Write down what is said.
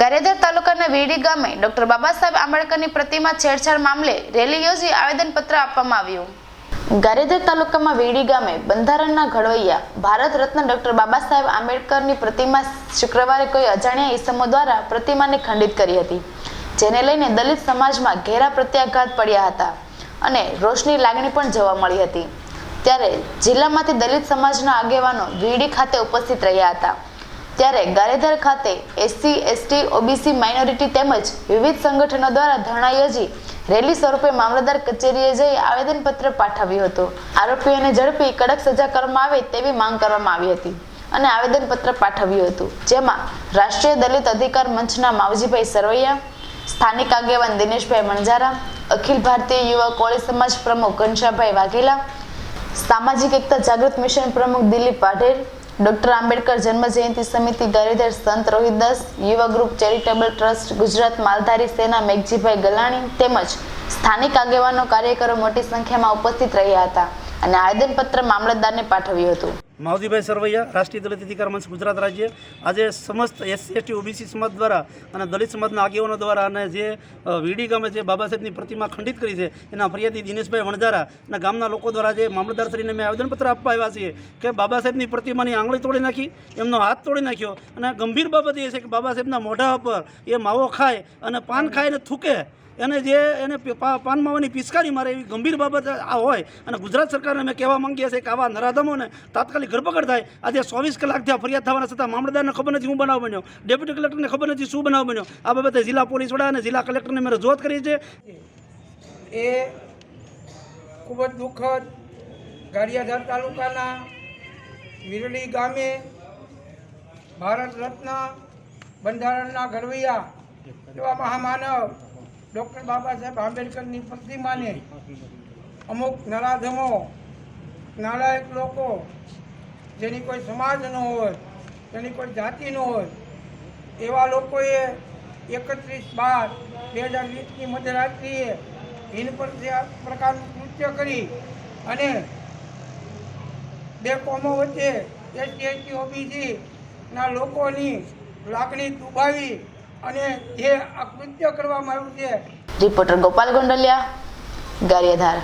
ગારિયાધાર તાલુકાના વીડી ગામે ડોક્ટર બાબા સાહેબ આંબેડકરની પ્રતિમા છેડછાડ મામલે રેલી યોજી આવેદનપત્ર આપવામાં આવ્યું. ગારિયાધાર તાલુકામાં વીડી ગામે બંધારણના ઘડવૈયા ભારત રત્ન ડોક્ટર બાબા સાહેબ આંબેડકરની પ્રતિમા શુક્રવારે કોઈ અજાણ્યા ઈસમો દ્વારા પ્રતિમાને ખંડિત કરી હતી, જેને લઈને દલિત સમાજમાં ઘેરા પ્રત્યાઘાત પડ્યા હતા અને રોષની લાગણી પણ જોવા મળી હતી. ત્યારે જિલ્લામાંથી દલિત સમાજના આગેવાનો વીડી ખાતે ઉપસ્થિત રહ્યા હતા. ત્યારે ગારેધર ખાતે એસસી, એસટી, ઓબીસી માઇનોરિટી તેમજ વિવિધ સંગઠનો દ્વારા ધરણા યોજી રેલી સ્વરૂપે મામલતદાર કચેરીએ જઈ આવેદનપત્ર પાઠવ્યું હતું. આરોપીઓને ઝડપી કડક સજા કરવામાં આવે તેવી માંગ કરવામાં આવી હતી અને આવેદનપત્ર પાઠવ્યું હતું. જેમાં રાષ્ટ્રીય દલિત અધિકાર મંચના માવજીભાઈ સરવૈયા, સ્થાનિક આગેવાન દિનેશભાઈ મણજારા અખિલ ભારતીય યુવા કોળી સમાજ પ્રમુખ ઘનશ્યામભાઈ વાઘેલા, સામાજિક એકતા જાગૃત મિશન પ્રમુખ દિલીપ પાઢેર ડોક્ટર આંબેડકર જન્મ જયંતિ સમિતિ Gariadhar Sant Rohitdas, Yuva group charitable trust Gujarat Maldhari Sena Meghjibhai Galani તેમજ સ્થાનિક આગેવાનો કાર્યકરો મોટી સંખ્યામાં ઉપસ્થિત રહ્યા હતા. અને આવેદનપત્ર મામલતદારને પાઠવ્યું હતું. માવજીભાઈ સરવૈયા, રાષ્ટ્રીય દલિત અધિકાર મંચ, ગુજરાત રાજ્ય. આજે સમસ્ત એસસી, એસટી, ઓબીસી સમાજ દ્વારા અને દલિત સમાજના આગેવાનો દ્વારા અને જે વીડી ગામે જે બાબા સાહેબની પ્રતિમા ખંડિત કરી છે, એના ફરિયાદી દિનેશભાઈ વણઝારા અને ગામના લોકો દ્વારા જે મામલતદાર શ્રીને મેં આવેદનપત્ર આપવા આવ્યા છીએ કે બાબા સાહેબની પ્રતિમાની આંગળી તોડી નાખી, એમનો હાથ તોડી નાખ્યો. અને ગંભીર બાબત એ છે કે બાબા સાહેબના મોઢા ઉપર એ માવો ખાય અને પાન ખાય અને થૂકે એને જે એને પાન માવાની પિચકારી મારે એવી ગંભીર બાબત આ હોય અને ગુજરાત સરકારને અમે કહેવા માંગીએ છીએ કે આવા નરાધમોને તાત્કાલિક ધરપકડ થાય. આજે ચોવીસ કલાક થયા ફરિયાદ થવાના છતાં મામલતદારને ખબર નથી શું બનાવ બન્યો. ડેપ્યુટી કલેક્ટરને ખબર નથી શું બનાવ બન્યો. આ બાબતે જિલ્લા પોલીસ વડા અને જિલ્લા કલેક્ટરને મેં રજૂઆત કરી છે એ ખૂબ જ દુઃખદ ગારિયાધાર તાલુકાના વિરલી ગામે ભારત રત્ન બંધારણના ઘડવૈયા એવા મહામાનવ ડૉક્ટર બાબા સાહેબ આંબેડકરની પ્રતિમાને અમુક નરાધમો, નાલાયક લોકો, જેની કોઈ સમાજ ન હોય, જેની કોઈ જાતિ ન હોય, એવા લોકોએ એકત્રીસ બાર બે હજાર વીસની મધ્યરાત્રિએ હિન પર પ્રકારનું કૃત્ય કરી અને બે કોમો વચ્ચે એસટી એસટી ઓબીસીના લોકોની લાગણી દુભાવી અને એ કૃત્ય કરવામાં આવ્યું છે. રિપોર્ટર ગોપાલ ગોંડલિયા ગારિયાધાર.